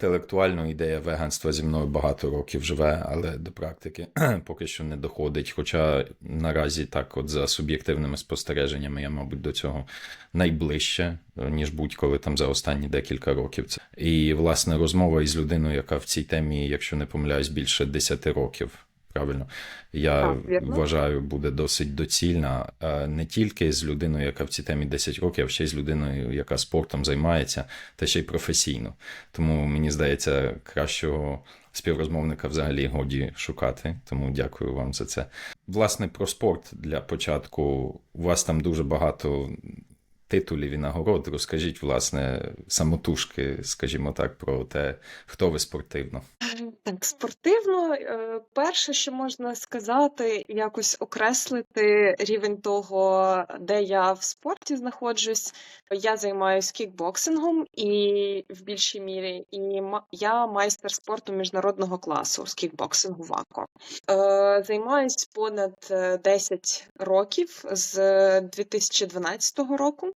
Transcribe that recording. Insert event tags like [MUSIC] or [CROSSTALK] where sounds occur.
Інтелектуально ідея веганства зі мною багато років живе, але до практики [CLEARS THROAT] поки що не доходить. Хоча наразі так, от за суб'єктивними спостереженнями, я, мабуть, до цього найближче, ніж будь-коли там за останні декілька років. І власне розмова із людиною, яка в цій темі, якщо не помиляюсь, більше 10 років. Правильно, я Так, вважаю, буде досить доцільна е, не тільки з людиною, яка в цій темі 10 років, а ще й з людиною, яка спортом займається, та ще й професійно. Тому мені здається, кращого співрозмовника взагалі годі шукати. Тому дякую вам за це. Власне, про спорт для початку. У вас там дуже багато титулів і нагород. Розкажіть, власне, самотужки, скажімо так, про те, хто ви спортивно. Так, спортивно, е, перше, що можна сказати, якось окреслити рівень того, де я в спорті знаходжусь. Я займаюся кікбоксингом і в більшій мірі, і я майстер спорту міжнародного класу з кікбоксингу ВАКО. Е, Займаюсь понад е, 10 років з 2012 року.